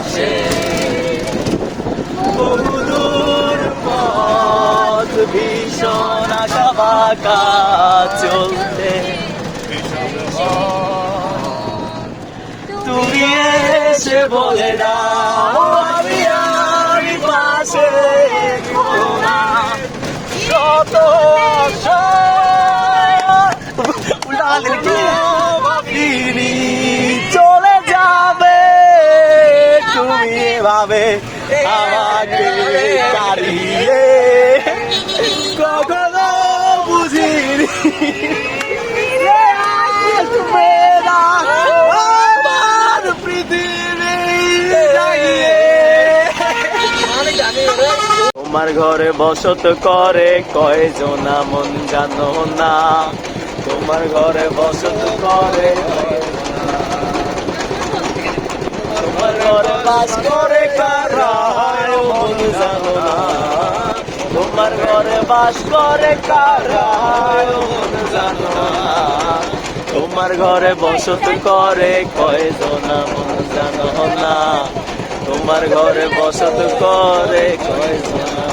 পাশে বহুদূর পথ ভীষণ আঁকা চলতে তুমি এসে বলে দাও আমি আমি পাশে। থেকো এভাবে আমাকে কারিয়ে কখনো বুঝিনি। তোমার ঘরে বসত করে কয়জনা মন জানো না। তোমার ঘরে বসত করে কয়জনা। তোমার ঘরে বাস করে তোমার ঘরে বাস করে তোমার ঘরে বসত করে কয়জনা? মন জানো না। তোমার ঘরে বসত করে কয়জনা?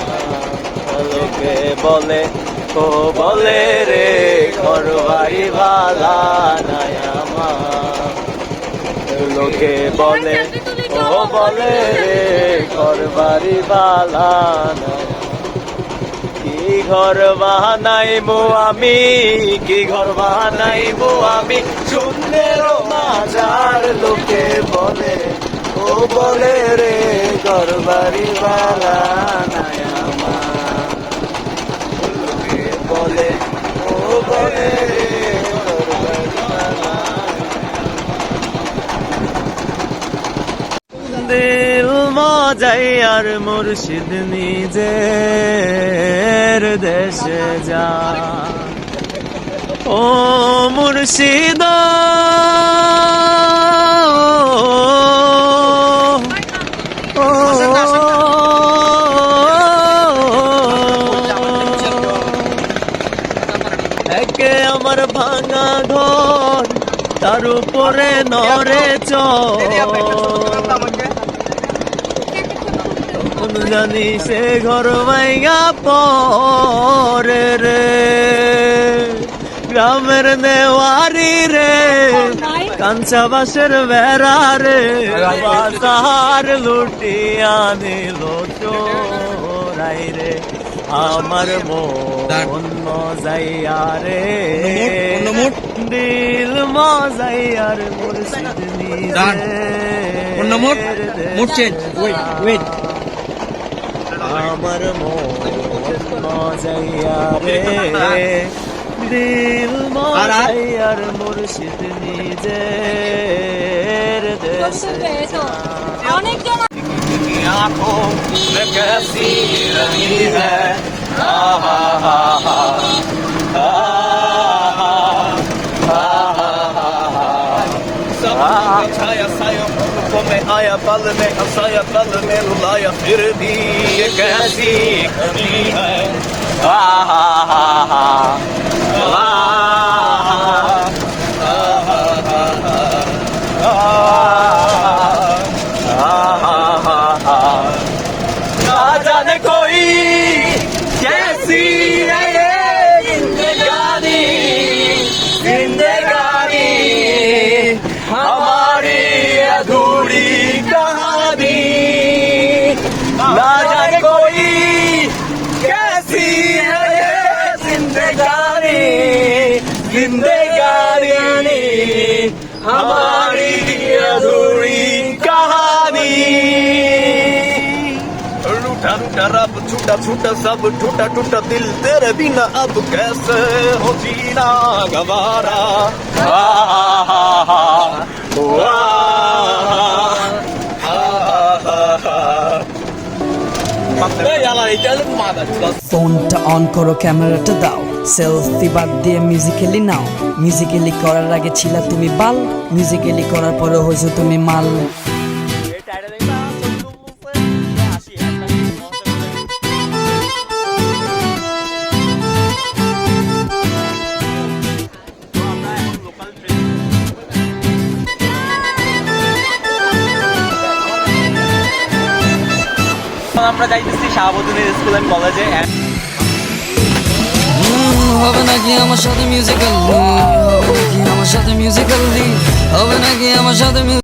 লোকে বলে, ও বলে রে, ঘর বাড়ি ভালা নাই আমার। লোকে বলে ও বলে রে ঘর বাড়ি বালা কি ঘর বানাইবো আমি, কি ঘর বানাইবো আমি? সুন্দর মাজার লোকে বলে, ও বলে রে ঘর বাড়ি বালা নাই আমার লোকে বলে ও বলে রে ঘর বাড়ি বালা দিল মজাই আর মুর্শিদ নিজের দেশে যা। ও মুর্শিদ একে আমার ভাঙা ঘর, তার উপরে নরে চন জানি সে ঘর ভাইগা পরে রে। গ্রামের নেওয়ারি রে কাঞ্চা বাসের বেড়া রে। বাজার লুটিয়া নিল চোরাই রে আমার মন মজাইয়া রে। দিল মজাইয়ার মুর্শিদ। অন্য mode? Mode change wait wait আমার মন মজাইয়া রে দিল আর আর? মজাইয়ার মুর্শিদ নিজের দেশে অনেকজন की आंखों में कैसी रही है आहा हा हा छाया साया मुल्कों में आया come aia palme asaia palme rulaia firbi kasi kami hai. Ha ha ha ha. How हमारी अधूरी कहानी। लूटा लूटा रब छूटा छूटा सब टूटा टूटा दिल तेरे बिना अब कैसे हो जीना गवारा? आ, ফোনটা অন করো ক্যামেরাটা দাও। সেলফি বাদ দিয়ে মিউজিক্যালি নাও। মিউজিক্যালি করার আগে ছিলা তুমি বাল মিউজিক্যালি করার পরে হয়েছো তুমি মাল। আমরা যাইতেছি শাহাবুদ্দিনের স্কুল অ্যান্ড কলেজে হবে নাকি আমার সাথে মিউজিক্যাল হবে নাকি আমার সাথে মিউজিক্যাল হবে নাকি আমার সাথে